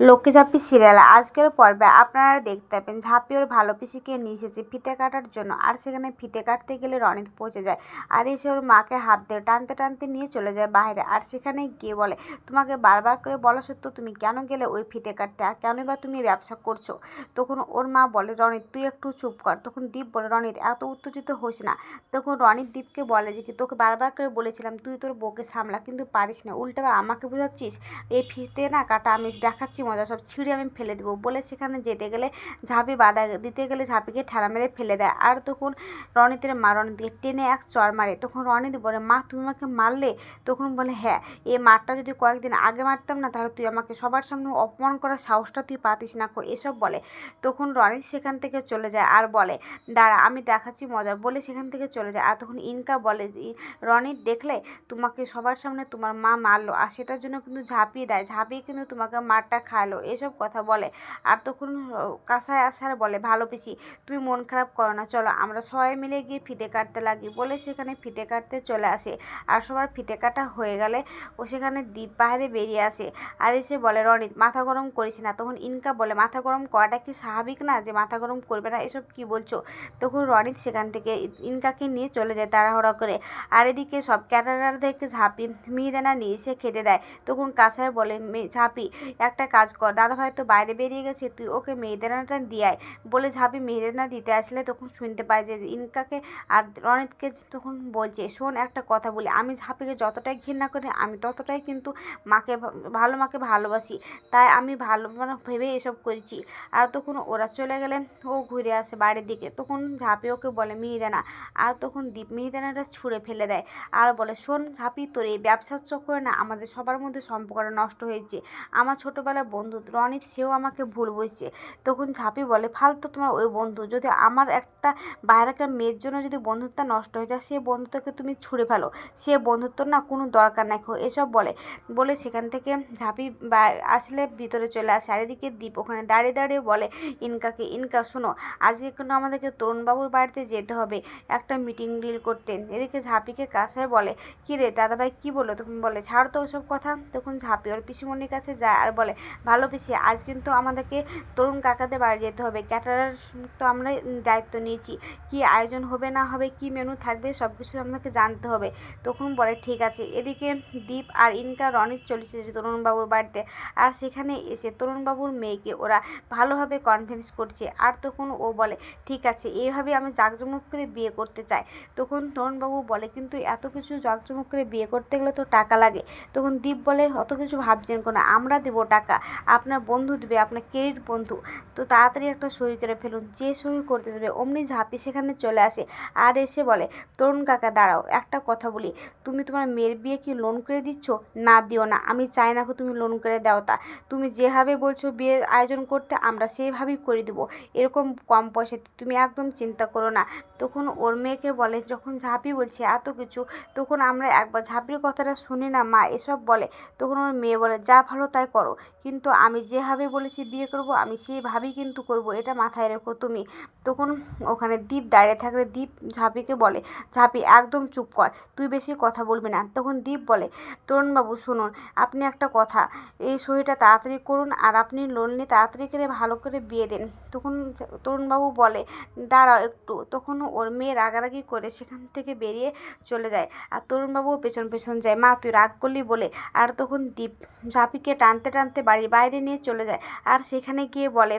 Lakshmi ঝাঁপি serial. আজকের পর্বে আপনারা দেখতে পাবেন ঝাঁপি ওর ভালো পিসিকে নিয়ে এসেছে ফিতে কাটার জন্য। আর সেখানে ফিতে কাটতে গেলে রনিত পৌঁছে যায়। আর এসে ওর মাকে হাত দিয়ে টানতে টানতে নিয়ে চলে যায় বাইরে। আর সেখানে গিয়ে বলে, তোমাকে বারবার করে বলা সত্ত্বেও তুমি কেন গেলে ওই ফিতে কাটতে? আর কেনই বা তুমি ব্যবসা করছ? তখন ওর মা বলে, রনিত, তুই একটু চুপ কর। তখন দীপ বলে, রনিত, এত উত্তেজিত হোস না। তখন রনিত দীপকে বলে যে, কি তোকে বারবার করে বলেছিলাম, তুই তোর বউকে সামলা, কিন্তু পারিস না। উল্টে আমাকে বোঝাচ্ছিস? এই ফিতে না কাটা, আমি দেখাচ্ছি মজা, সব ছিঁড়ে আমি ফেলে দেবো। বলে সেখানে যেতে গেলে ঝাঁপি বাধা দিতে গেলে ঝাঁপিকে ঠেলা মেরে ফেলে দেয়। আর তখন রনিতের মা রনিতকে টেনে এক চর মারে। তখন রনিত বলে, মা, তুমি আমাকে মারলে? তখন বলে হ্যাঁ এই মারটা যদি কয়েকদিন আগে মারতাম না, তাহলে তুই আমাকে সবার সামনে অপমান করার সাহসটা তুই পাতিস না কো। এসব বলে। তখন রনিত সেখান থেকে চলে যায় আর বলে, দাঁড়া, আমি দেখাচ্ছি মজা। বলে সেখান থেকে চলে যায়। আর তখন ইনকা বলে রনিত, দেখলে? তোমাকে সবার সামনে তোমার মা মারলো। আর সেটার জন্য কিন্তু ঝাঁপিয়ে দেয়। ঝাঁপিয়ে কিন্তু তোমাকে মারটা খাওয়ালো এসব কথা বলে। আর তখন কাঁসায় আসার বলে, ভালো পিসি তুমি মন খারাপ করো না, চলো, আমরা সবাই মিলে গিয়ে ফিতে কাটতে লাগি। বলে সেখানে ফিতে কাটতে চলে আসে। আর সবার ফিতে কাটা হয়ে গেলে, ও সেখানে দ্বীপ বাইরে বেরিয়ে আসে। আর এসে বলে, রনিত, মাথা গরম করিস না। তখন ইনকা বলে, মাথা গরম করাটা কি স্বাভাবিক না যে মাথা গরম করবে না? এসব কি বলছো? তখন রনিত সেখান থেকে ইনকাকে নিয়ে চলে যায় তাড়াহুড়া করে। আর এদিকে সব ক্যাটারারদেরকে ঝাঁপি, মিহিদানা নিয়ে এসে খেতে দেয়। তখন কাঁসায় বলে, "মে- ঝাঁপি, একটা কাজ কর। দাদা ভাই তো বাইরে বেরিয়ে গেছে, তুই ওকে মেয়েদানাটা দিয়ে বলে ঝাঁপি মেয়েদানা দিতে আসলে তখন শুনতে পায় যে ইনকাকে আর রনিতকে তখন বলছে, শোন একটা কথা বলি, আমি ঝাঁপিকে যতটাই ঘৃণা করি, আমি ততটাই কিন্তু মাকে ভালো মাকে ভালোবাসি। তাই আমি ভালো ভেবে এসব করেছি। আর তখন ওরা চলে গেলে, ও ঘুরে আসে বাড়ির দিকে। তখন ঝাঁপি ওকে বলে, মিহিদানা। আর তখন দীপ মিহিদানাটা ছুঁড়ে ফেলে দেয় আর বলে, শোন ঝাঁপি, তোর এই ব্যবসার চক্করে না আমাদের সবার মধ্যে সম্পর্কটা নষ্ট হয়েছে। আমার ছোটোবেলার বন্ধু, রনিত সেও আমাকে ভুল বুঝছে। তখন ঝাঁপি বলে, ফালতু তোমার ওই বন্ধু, যদি আমার একটা বাইরেকার মেয়ের জন্য যদি বন্ধুত্ব নষ্ট হয়ে যায়, সে বন্ধুত্বকে তুমি ছুঁড়ে ফেলো। সে বন্ধুত্ব না কোনো দরকার নাই। এসব বলে। বলে সেখান থেকে ঝাঁপি আসলে ভিতরে চলে আসে। চারিদিকে দীপ ওখানে দাঁড়িয়ে দাঁড়িয়ে বলে, ইনকাকে, ইনকা, শোনো, আজকে কিন্তু আমাদেরকে তরুণবাবুর বাড়িতে যেতে হবে, একটা মিটিং ডিল করতে। এদিকে ঝাঁপিকে কাছে বলে, কী রে, দাদাভাই কী বলো তখন বলে, ছাড় তো ওসব কথা। তখন ঝাঁপি ওর পিসিমণির কাছে যায় আর বলে ভালো পিসি আজ কিন্তু আমাদেরকে তরুণ কাকাদের বাড়ি যেতে হবে। ক্যাটারার তো আমরা দায়িত্ব নিয়েছি। কি আয়োজন হবে, না হবে, কি মেনু থাকবে সব কিছু আপনাকে জানতে হবে। তখন বলে, ঠিক আছে। এদিকে দীপ আর ইনকা রনিত চলেছে তরুণবাবুর বাড়িতে। আর সেখানে এসে তরুণবাবুর মেয়েকে ওরা ভালোভাবে কনভিন্স করছে। আর তখন ও বলে, ঠিক আছে, এইভাবে আমি জাঁকজমক করে বিয়ে করতে চাই। তখন তরুণবাবু বলে, কিন্তু এত কিছু জাঁকজমক করে বিয়ে করতে গেলে তো টাকা লাগে। তখন দীপ বলে, অত কিছু ভাবছেন কোনো? আমরা দেবো টাকা। আপনার বন্ধু দেবে, আপনার কেরির বন্ধু। তো তাড়াতাড়ি একটা সই করে ফেলুন, যে সই করতে দেবে অমনি ঝাঁপি সেখানে চলে আসে আর এসে বলে, তরুণ কাকা, দাঁড়াও, একটা কথা বলি। তুমি তোমার মেয়ের বিয়ে কি লোন করে দিচ্ছ? না, দিও না। আমি চাই না তুমি লোন করে দাও তা। তুমি যেভাবে বলছো বিয়ের আয়োজন করতে, আমরা সেভাবেই করে দেবো। এরকম কম পয়সাতে তুমি একদম চিন্তা করো না। তখন ওর মেয়েকে বলে, যখন ঝাঁপি বলছে এত কিছু, তখন আমরা একবার ঝাঁপির কথাটা শুনি না, মা, এসব বলে। তখন ওর মেয়ে বলে, যা ভালো তাই করো। কিন্তু আমি যেভাবে বলেছি বিয়ে করব, আমি সেইভাবেই কিন্তু করব, এটা মাথায় রেখো তুমি। তখন ওখানে দীপ দাঁড়িয়ে থাকলে দীপ ঝাঁপিকে বলে, ঝাঁপি, একদম চুপ কর, তুই বেশি কথা বলবি না। তখন দীপ বলে, তরুণবাবু, শুনুন, আপনি একটা কথা, এই সহিটা তাড়াতাড়ি করুন আর আপনি লোন নিয়ে তাড়াতাড়ি করে ভালো করে বিয়ে দেন। তখন তরুণবাবু বলে, দাঁড়াও একটু। তখন ওর মেয়ে রাগারাগি করে সেখান থেকে বেরিয়ে চলে যায় আর তরুণবাবুও পেছন পেছন যায়। মা, তুই রাগ করলি বলে? আর তখন দীপ ঝাঁপিকে টানতে টানতে বাড়ির বাইরে নিয়ে চলে যায়। আর সেখানে গিয়ে বলে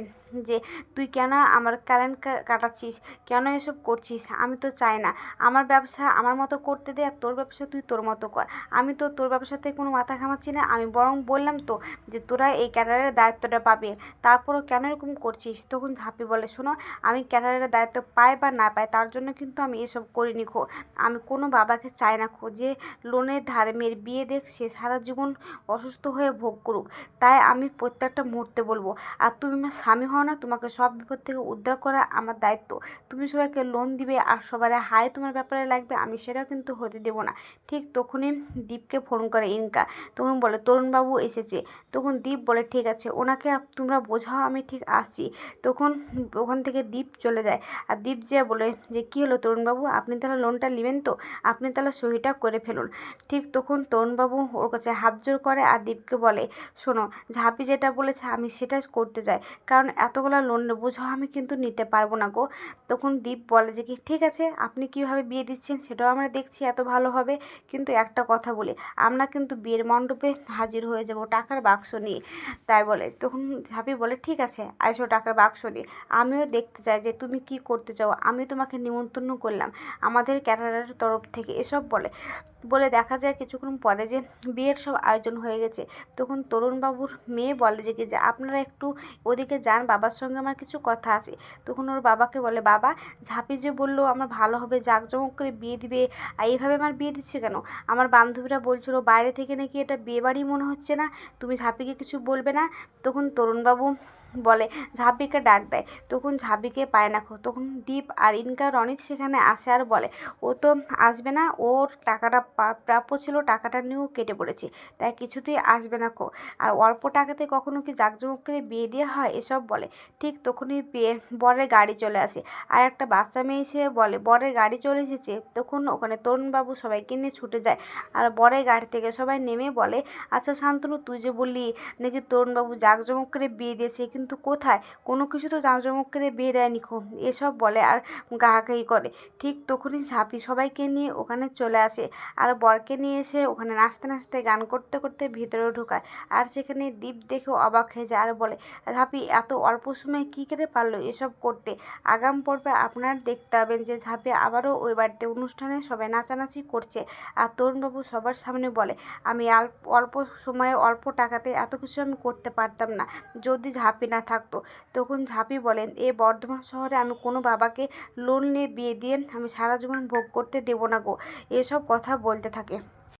যে তুই কেন আমার কারেন্ট কাটাচ্ছিস? কেন এসব করছিস? আমি তো চাই না। আমার ব্যবসা আমার মতো করতে দে আর তোর ব্যবসা তুই তোর মতো কর। আমি তো তোর ব্যবসাতে কোনো মাথা ঘামাচ্ছি না। আমি বরং বললাম তো যে তোরা এই ক্যাটারের দায়িত্বটা পাবে। তারপরও কেন এরকম করছিস? তখন ঝাঁপি বলে, শোনো, আমি ক্যাটারের দায়িত্ব পাই বা না পাই তার জন্য কিন্তু আমি এসব করিনি খো। আমি কোনো বাবাকে চাই না খো। যে লোনের ধারে মেয়ের বিয়ে দেখ, সে সারা জীবন অসুস্থ হয়ে ভোগ করুক। তাই আমি প্রত্যেকটা মুহূর্তে বলব, আর তুমি আমার স্বামী হও না তোমাকে সব বিপদ থেকে উদ্ধার করা আমার দায়িত্ব। তুমি সবাইকে লোন দিবে আর সবার হাই তোমার ব্যাপারে লাগবে, আমি সেটা কিন্তু হতে দেবো না। ঠিক তখনই দীপকে ফোন করে ইনকা। তখন বলে, তরুণবাবু এসেছে। তখন দীপ বলে, ঠিক আছে, ওনাকে তোমরা বোঝাও, আমি ঠিক আসছি। তখন ওখান থেকে দীপ চলে যায়। আর দীপ যে বলে যে, কী হলো তরুণবাবু? আপনি তাহলে লোনটা নেবেন তো? আপনি তাহলে সহিটা করে ফেলুন। ঠিক তখন তরুণবাবু ওর কাছে হাত জোর করে আর দীপকে বলে, শোনো, ঝাঁপি যেটা বলেছে, আমি সেটা করতে চাই। কারণ এতগুলো লোন বোঝাও আমি কিন্তু নিতে পারব না গো। তখন দীপ বলে যে কি, ঠিক আছে, আপনি কীভাবে বিয়ে দিচ্ছেন সেটাও আমরা দেখছি, এত ভালো হবে। কিন্তু একটা কথা বলি, আমরা কিন্তু বিয়ের মণ্ডপে হাজির হয়ে যাব টাকার বাক্স নিয়ে। তাই বলে, তখন ঝাঁপি বলে, ঠিক আছে, আইসো টাকার বাক্স নিয়ে। আমিও দেখতে চাই যে তুমি কি করতে চাও। আমি তোমাকে নিমন্ত্রণ করলাম, আমাদের ক্যাটারার তরফ থেকে। এসব বলে। বলে দেখা যায় কিছুক্ষণ পরে যে বিয়ের সব আয়োজন হয়ে গেছে। তখন তরুণবাবুর মেয়ে বলে যে, কি যে আপনারা একটু ওদিকে যান, বাবার সঙ্গে আমার কিছু কথা আছে। তখন ওর বাবাকে বলে, বাবা, ঝাঁপি যে বলল, আমার ভালো হবে, জাঁকজমক করে বিয়ে দিবে। আর এইভাবে আমার বিয়ে দিচ্ছে কেন? আমার বান্ধবীরা বলছিল, বাইরে থেকে নাকি এটা বিয়ে বাড়ি মনে হচ্ছে না। তুমি ঝাঁপিকে কিছু বলবে না? তখন তরুণবাবু বলে, ঝাঁপিকে ডাক দেয়। তখন ঝাঁপিকে পায় না তখন দীপ আর ইনকা রনিত সেখানে আসে আর বলে, ও তো আসবে না, ওর টাকাটা প্রাপ্য ছিল, টাকাটা নিয়েও কেটে পড়েছে, তাই কিছুতেই আসবে না কো আর অল্প টাকাতে কখনো কি জাঁকজমক করে বিয়ে দেওয়া হয়? এসব বলে, ঠিক তখনই বিয়ে বরের গাড়ি চলে আসে। আর একটা বাচ্চা মেয়ে এসে বলে, বরের গাড়ি চলে এসেছে। তখন ওখানে তরুণবাবু সবাইকে নিয়ে ছুটে যায়। আর বরের গাড়ি থেকে সবাই নেমে বলে আচ্ছা শান্তনু, তুই যে বললি নাকি তরুণবাবু জাঁকজমক করে বিয়ে দিয়েছে কিন্তু কোথায়? কোনো কিছু তো জাঁকজমক করে বিয়ে দেয়নি খুব। এসব বলে আর গাহাগাহি করে। ঠিক তখনই ঝাঁপি সবাইকে নিয়ে ওখানে চলে আসে। আর বরকে নিয়ে এসে ওখানে নাচতে নাচতে গান করতে করতে ভিতরে ঢোকায়। আর সেখানে দীপ দেখে অবাক হয়ে যায় আর বলে, ঝাঁপি, এত অল্প সময়ে কী করে পারল এসব করতে? আগাম পর্বে আপনার দেখতে পাবেন যে ঝাঁপি আবারও ওই বাড়িতে অনুষ্ঠানে সবাই নাচানাচি করছে। আর তরুণবাবু সবার সামনে বলে, আমি অল্প সময়ে অল্প টাকাতে এত কিছু আমি করতে পারতাম না। যদি ঝাঁপি না থাকতো। তখন ঝাঁপি বলেন, এ বর্ধমান শহরে আমি কোনো বাবাকে লোন নিয়ে বিয়ে দিয়ে আমি সারা জীবন ভোগ করতে দেবো না গো। এসব কথা বলতে থাকে।